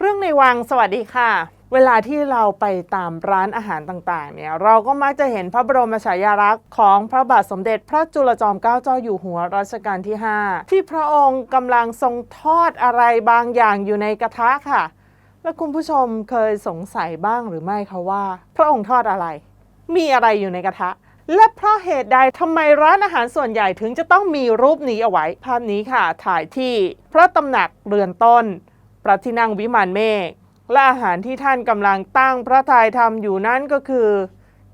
เรื่องในวังสวัสดีค่ะ เวลาที่เราไปตามร้านอาหารต่างๆ เนี่ย เราก็มักจะเห็นพระบรมฉายาลักษณ์ของพระบาทสมเด็จพระจุลจอมเกล้าเจ้าอยู่หัวรัชกาลที่ 5 ที่พระองค์กำลังทรงทอดอะไรบางอย่างอยู่ในกระทะค่ะ แล้วคุณผู้ชมเคยสงสัยบ้างหรือไม่คะว่า พระองค์ทอดอะไร มีอะไรอยู่ในกระทะ และเพราะเหตุใดทำไมร้านอาหารส่วนใหญ่ถึงจะต้องมีรูปนี้เอาไว้ ภาพนี้ค่ะ ถ่ายที่พระตำหนักเรือนต้น ระที่นั่งวิมานเมฆและอาหารที่ท่านกำลังตั้งพระทัยทำอยู่นั้นก็คือ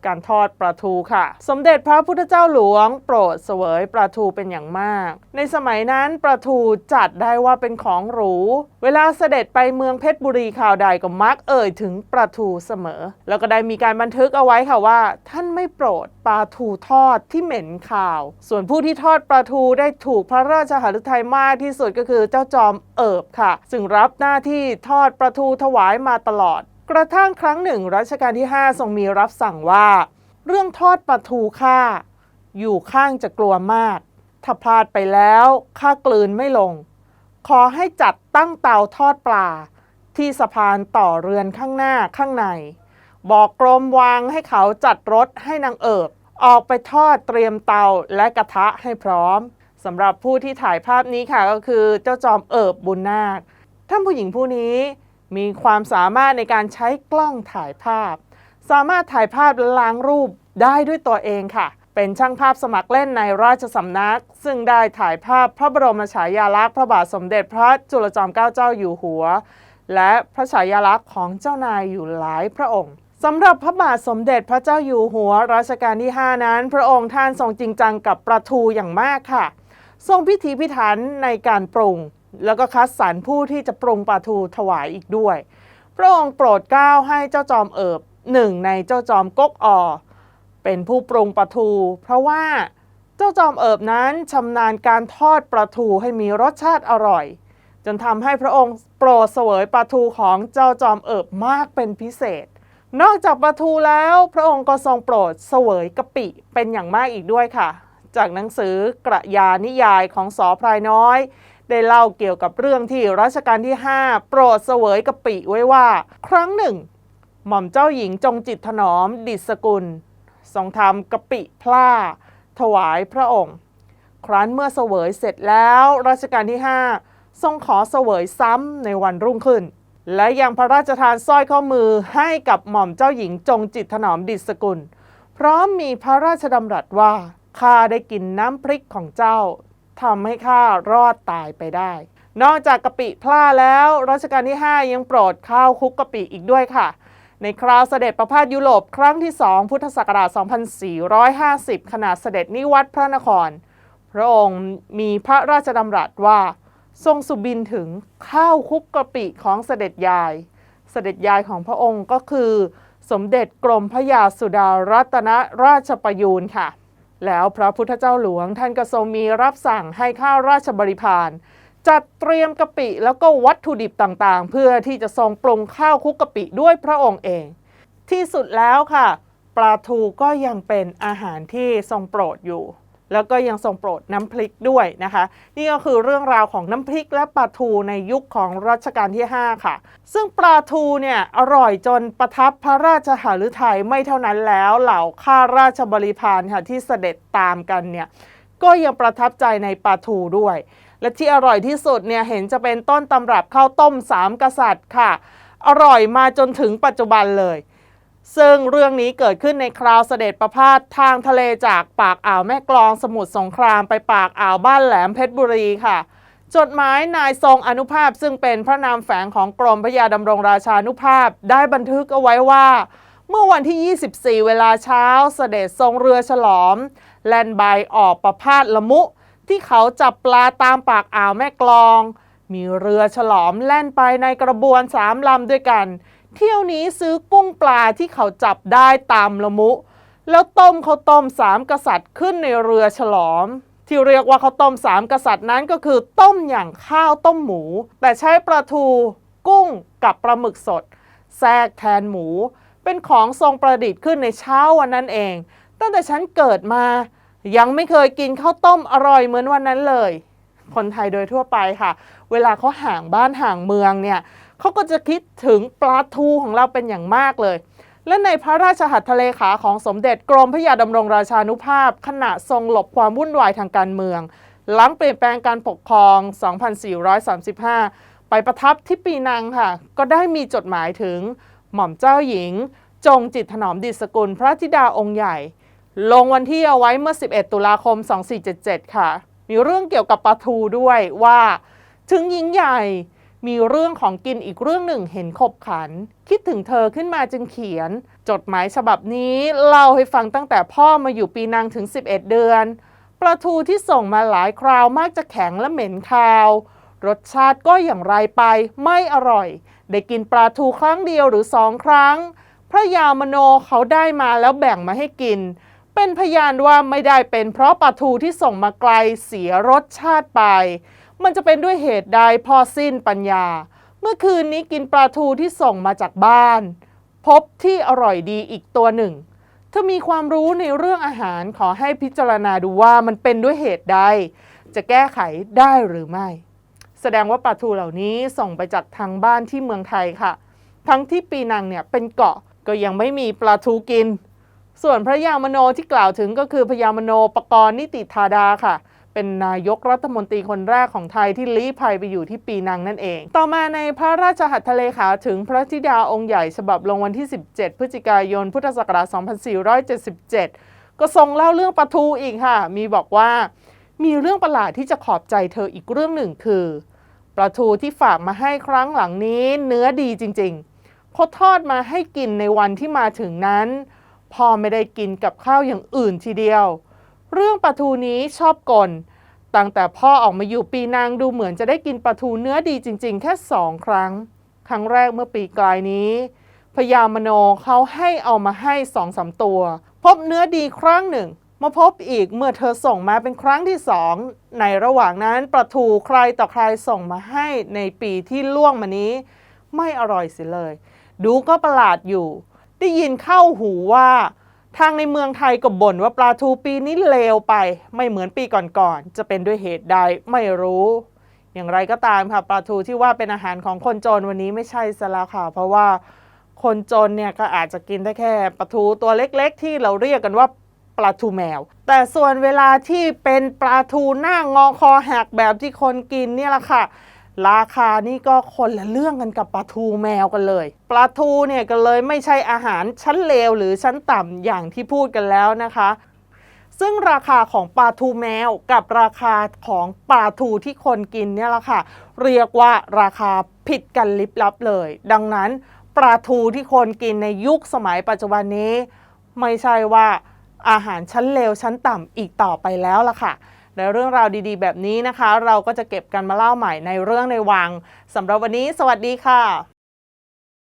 การทอดปลาทูค่ะ สมเด็จพระพุทธเจ้าหลวง โปรดเสวยปลาทูเป็นอย่างมาก ในสมัยนั้นปลาทูจัดได้ว่าเป็นของหรู เวลาเสด็จไปเมืองเพชรบุรีข่าวใดก็มักเอ่ยถึงปลาทูเสมอ แล้วก็ได้มีการบันทึกเอาไว้ค่ะว่า ท่านไม่โปรดปลาทูทอดที่เหม็นข่าว ส่วนผู้ที่ทอดปลาทูได้ถูกพระราชหฤทัยมากที่สุดก็คือเจ้าจอมเอิบค่ะ ซึ่งรับหน้าที่ทอดปลาทูถวายมาตลอด กระทั่งครั้งหนึ่งรัชกาลที่ 5 ทรงมีรับสั่งว่า เรื่องทอดปลาทูข้าอยู่ข้างจะกลัวมาก ถ้าพลาดไปแล้วข้ากลืนไม่ลง ขอให้จัดตั้งเตาทอดปลา ที่สะพานต่อเรือนข้างหน้าข้างใน บอกกรมวางให้เขาจัดรถให้นางเอิบ ออกไปทอดเตรียมเตาและกระทะให้พร้อมสำหรับผู้ที่ถ่ายภาพนี้ค่ะก็คือเจ้าจอมเอิบบุญนาคท่านผู้หญิงผู้นี้ มีความสามารถในการใช้กล้องถ่ายภาพ สามารถถ่ายภาพและล้างรูปได้ด้วยตัวเองค่ะ เป็นช่างภาพสมัครเล่นในราชสำนัก ซึ่งได้ถ่ายภาพพระบรมฉายาลักษณ์พระบาทสมเด็จพระจุลจอมเกล้าเจ้าอยู่หัว และพระฉายาลักษณ์ของเจ้านายอยู่หลายพระองค์สำหรับพระบาทสมเด็จพระเจ้าอยู่หัวรัชกาลที่ 5 นั้น พระองค์ท่านทรงจริงจังกับปลาทูอย่างมากค่ะ ทรงพิธีพิถันในการปรุง แล้วก็คัดสรรผู้ที่จะปรุงปลาทูถวายอีกด้วย พระองค์โปรดเกล้าให้เจ้าจอมเอิบหนึ่งในเจ้าจอมก๊กออเป็นผู้ปรุงปลาทู เพราะว่าเจ้าจอมเอิบนั้นชำนาญการทอดปลาทูให้มีรสชาติอร่อย จนทำให้พระองค์โปรดเสวยปลาทูของเจ้าจอมเอิบมากเป็นพิเศษ นอกจากปลาทูแล้วพระองค์ก็ทรงโปรดเสวยกะปิเป็นอย่างมากอีกด้วยค่ะ จากหนังสือกระยานิยายของสอพรายน้อย ได้เล่าเกี่ยวกับเรื่องที่รัชกาลที่ 5 โปรดเสวยกะปิไว้ว่า ครั้งหนึ่ง หม่อมเจ้าหญิงจงจิตถนอมดิษสกุล ทรงทำกะปิพล่า ถวายพระองค์ ครั้นเมื่อเสวยเสร็จแล้วรัชกาลที่ 5 ทรงขอเสวยซ้ำในวันรุ่งขึ้น และยังพระราชทานสร้อยข้อมือให้กับหม่อมเจ้าหญิงจงจิตถนอมดิษสกุล พร้อมมีพระราชดำรัสว่าข้าได้กินน้ำพริกของเจ้า ทำให้ข้ารอดตายไปได้ นอกจากกะปิพล่าแล้วรัชกาลที่ 5 ยังโปรดข้าวคุกกะปิอีกด้วยค่ะ ในคราวเสด็จประพาสยุโรปครั้งที่ 2 พุทธศักราช 2450 ขณะเสด็จนิวัตพระนคร พระองค์มีพระราชดำรัสว่า ทรงสุบินถึงข้าวคุกกะปิของเสด็จยาย เสด็จยายของพระองค์ก็คือ สมเด็จกรมพระยาสุดารัตนราชประยูนค่ะ แล้วพระพุทธเจ้าหลวงท่านก็ทรงมีรับสั่งให้ข้าราชบริพารจัดเตรียมกะปิแล้วก็วัตถุดิบต่างๆ เพื่อที่จะทรงปรุงข้าวคุกกะปิด้วยพระองค์เอง ที่สุดแล้วค่ะ ปลาทูก็ยังเป็นอาหารที่ทรงโปรดอยู่ แล้วก็ยังทรงโปรดน้ำพริกด้วยนะคะ นี่ก็คือเรื่องราวของน้ำพริกและปลาทูในยุคของรัชกาลที่ 5 ค่ะ ซึ่งปลาทูเนี่ยอร่อยจนประทับพระราชหฤทัยไม่เท่านั้นแล้วเหล่าข้าราชบริพารค่ะที่เสด็จตามกันเนี่ยก็ยังประทับใจในปลาทูด้วย และที่อร่อยที่สุดเนี่ยเห็นจะเป็นต้นตำรับข้าวต้มสามกษัตริย์ค่ะ อร่อยมาจนถึงปัจจุบันเลย ซึ่งเรื่องนี้เกิดขึ้นในคราวเสด็จประพาสทางทะเลจากปากอ่าวแม่กลองสมุทรสงครามไปปากอ่าวบ้านแหลมเพชรบุรีค่ะ จดหมายนายทรงอนุภาพซึ่งเป็นพระนามแฝงของกรมพระยาดำรงราชานุภาพได้บันทึกเอาไว้ว่า เมื่อวันที่ 24 เวลาเช้าเสด็จทรงเรือฉลอม แล่นใบออกประพาสละมุ ที่เขาจับปลาตามปากอ่าวแม่กลอง มีเรือฉลอมแล่นไปในกระบวนสามลำด้วยกัน เที่ยวนี้ซื้อกุ้งปลาที่เขาจับได้ตามละมุ แล้วต้มข้าวต้มสามกษัตริย์ขึ้นในเรือฉลอม ที่เรียกว่าข้าวต้มสามกษัตริย์นั้นก็คือต้มอย่างข้าวต้มหมู แต่ใช้ปลาทู กุ้งกับปลาหมึกสด แทรกแทนหมู เป็นของทรงประดิษฐ์ขึ้นในเช้าวันนั้นเอง ตั้งแต่ฉันเกิดมา ยังไม่เคยกินข้าวต้มอร่อยเหมือนวันนั้นเลย คนไทยโดยทั่วไปค่ะ เวลาเขาห่างบ้านห่างเมืองเนี่ย เขาก็จะคิดถึงปลาทูของเราเป็นอย่างมากเลย และในพระราชหัตถเลขาของสมเด็จกรมพระยาดำรงราชานุภาพ ขณะทรงหลบความวุ่นวายทางการเมือง หลังเปลี่ยนแปลงการปกครอง 2435 ไปประทับที่ปีนังค่ะ ก็ได้มีจดหมายถึงหม่อมเจ้าหญิง จงจิตถนอมดิษกุลพระธิดาองค์ใหญ่ ลงวันที่เอาไว้เมื่อ 11 ตุลาคม 2477 ค่ะ มีเรื่องเกี่ยวกับปลาทูด้วยว่า ถึงหญิงใหญ่ มีเรื่องของกินอีกเรื่องหนึ่งเห็นขบขัน คิดถึงเธอขึ้นมาจึงเขียน จดหมายฉบับนี้เล่าให้ฟังตั้งแต่พ่อมาอยู่ปีนางถึง 11 เดือนปลาทูที่ส่งมาหลายคราวมากจะแข็งและเหม็นคาว รสชาติก็อย่างไรไปไม่อร่อย ได้กินปลาทูครั้งเดียวหรือสองครั้ง พระยามโนเขาได้มาแล้วแบ่งมาให้กิน เป็นพยานว่าไม่ได้เป็นเพราะปลาทูที่ส่งมาไกลเสียรสชาติไป มันจะเป็นด้วยเหตุใดพอสิ้นปัญญา เมื่อคืนนี้กินปลาทูที่ส่งมาจากบ้าน พบที่อร่อยดีอีกตัวหนึ่งถ้ามีความรู้ในเรื่องอาหารขอให้พิจารณาดูว่ามันเป็นด้วยเหตุใด จะแก้ไขได้หรือไม่ แสดงว่าปลาทูเหล่านี้ส่งไปจากทางบ้านที่เมืองไทยค่ะ ทั้งที่ปีนังเนี่ยเป็นเกาะก็ยังไม่มีปลาทูกิน ส่วนพระยามโนที่กล่าวถึงก็คือพระยามโนปกรณ์นิติธาดาค่ะ เป็นนายกรัฐมนตรีคนแรกของไทยที่ลี้ภัยไปอยู่ที่ปีนังนั่นเอง ต่อมาในพระราชหัตถเลขาถึงพระธิดาองค์ใหญ่ฉบับลงวันที่ 17 พฤศจิกายน พุทธศักราช 2477 ก็ทรงเล่าเรื่องปลาทูอีกค่ะ มีบอกว่า มีเรื่องประหลาดที่จะขอบใจเธออีกเรื่องหนึ่งคือปลาทูที่ฝากมาให้ครั้งหลังนี้เนื้อดีจริงๆพอทอดมาให้กินในวันที่มาถึงนั้น พอไม่ได้กินกับข้าวอย่างอื่นทีเดียว เรื่องปลาทูนี้ชอบกลตั้งแต่พ่อออกมาอยู่ปีนางดูเหมือนจะได้กินปลาทูเนื้อดีจริง ๆ แค่สองครั้ง ครั้งแรกเมื่อปีกลายนี้พญามโนเขาให้เอามาให้สองสามตัว พบเนื้อดีครั้งหนึ่ง มาพบอีกเมื่อเธอส่งมาเป็นครั้งที่สองในระหว่างนั้นปลาทูใครต่อใครส่งมาให้ในปีที่ล่วงมานี้ ไม่อร่อยเสิเลย ดูก็ประหลาดอยู่ ได้ยินเข้าหูว่า ทางในเมืองไทยก็บ่นว่าปลาทูปีนี้เลวไป ไม่เหมือนปีก่อนๆ จะเป็นด้วยเหตุใดไม่รู้ อย่างไรก็ตามค่ะปลาทูที่ว่าเป็นอาหารของคนจนวันนี้ไม่ใช่ซะแล้วค่ะ เพราะว่าคนจนเนี่ยก็อาจจะกินได้แค่ปลาทูตัวเล็กๆ ที่เราเรียกกันว่าปลาทูแมว แต่ส่วนเวลาที่เป็นปลาทูหน้างอคอหักแบบที่คนกินเนี่ยแหละค่ะ ราคานี่ก็คนละเรื่องกันกับปลาทูแมวกันเลย ปลาทูเนี่ยก็เลยไม่ใช่อาหารชั้นเลวหรือชั้นต่ำอย่างที่พูดกันแล้วนะคะ ซึ่งราคาของปลาทูแมวกับราคาของปลาทูที่คนกินเนี่ยละค่ะ เรียกว่าราคาผิดกันลิบลับเลย ดังนั้นปลาทูที่คนกินในยุคสมัยปัจจุบันนี้ ไม่ใช่ว่าอาหารชั้นเลวชั้นต่ำอีกต่อไปแล้วล่ะค่ะ และเรื่องราวดีๆ แบบนี้นะคะ เราก็จะเก็บกันมาเล่าใหม่ในเรื่องในวังสำหรับวันนี้ สวัสดีค่ะ